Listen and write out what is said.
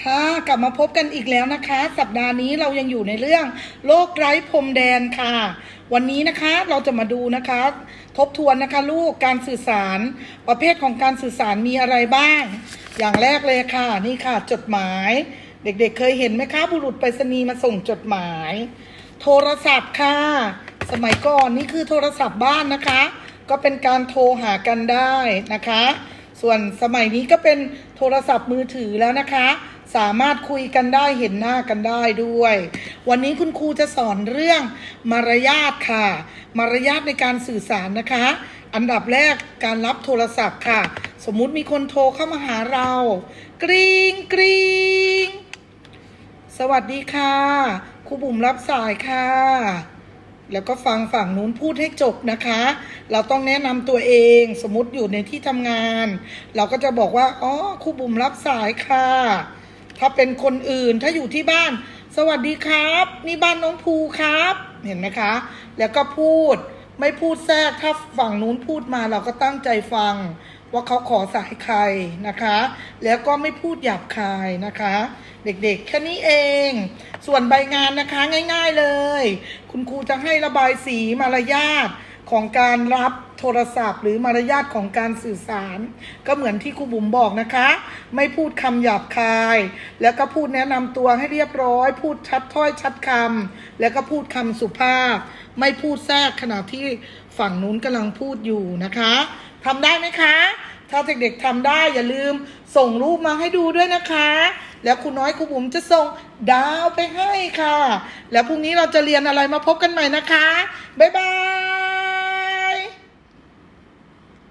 ค่ะ กลับมาพบกันอีกแล้วนะคะ สัปดาห์นี้เรายังอยู่ในเรื่องโลกไร้พรมแดนค่ะ วันนี้นะคะเราจะมาดูนะคะ ทบทวนนะคะลูกการสื่อสารประเภทของการสื่อสารมีอะไรบ้าง อย่างแรกเลยค่ะ นี่ค่ะ จดหมาย เด็กๆเคยเห็นไหมคะ บุรุษไปรษณีย์มาส่งจดหมาย โทรศัพท์ค่ะ สมัยก่อนนี่คือโทรศัพท์บ้านนะคะ ก็เป็นการโทรหากันได้นะคะ ส่วนสมัยนี้ก็เป็นโทรศัพท์มือถือแล้วนะคะ สามารถคุยกันได้เห็นหน้ากันได้ด้วย วันนี้คุณครูจะสอนเรื่องมารยาทค่ะ มารยาทในการสื่อสารนะคะ อันดับแรกการรับโทรศัพท์ค่ะ สมมุติมีคนโทรเข้ามาหาเรา กริงกริงสวัสดีค่ะครูบุ๋มรับสายค่ะแล้วก็ฟังฝั่งนู้นพูดให้จบนะคะ เราต้องแนะนำตัวเองสมมติอยู่ในที่ทำงาน เราก็จะบอกว่า อ๋อครูบุ๋มรับสายค่ะ ถ้าเป็นคนอื่นถ้าอยู่ที่บ้าน สวัสดีครับ นี่บ้านน้องภูครับ เห็นไหมคะ แล้วก็พูดไม่พูดแทรกถ้าฝั่งนู้นพูดมาเราก็ตั้งใจฟัง ว่าเขาขอสายใครนะคะ แล้วก็ไม่พูดหยาบคายนะคะ เด็กๆ แค่นี้เอง ส่วนใบงานนะคะง่าย ๆเลย คุณครูจะให้ระบายสีมารยาทของการรับ โทรศัพท์ หรือมารยาทของการสื่อสาร ก็เหมือนที่ครูบุ๋มบอกนะคะ ไม่พูดคำหยาบคาย แล้วก็พูดแนะนำตัวให้เรียบร้อย พูดชัดถ้อยชัดคำแล้วก็พูดคำสุภาพ ไม่พูดแทรกขณะที่ฝั่งนู้นกำลังพูดอยู่นะคะทำได้ไหมคะ ถ้าเด็กๆทำได้อย่าลืมส่งรูปมาให้ดูด้วยนะคะ แล้วครูน้อยครูบุ๋มจะส่งดาวไปให้ค่ะ แล้วพรุ่งนี้เราจะเรียนอะไรมาพบกันใหม่นะคะ บ๊ายบาย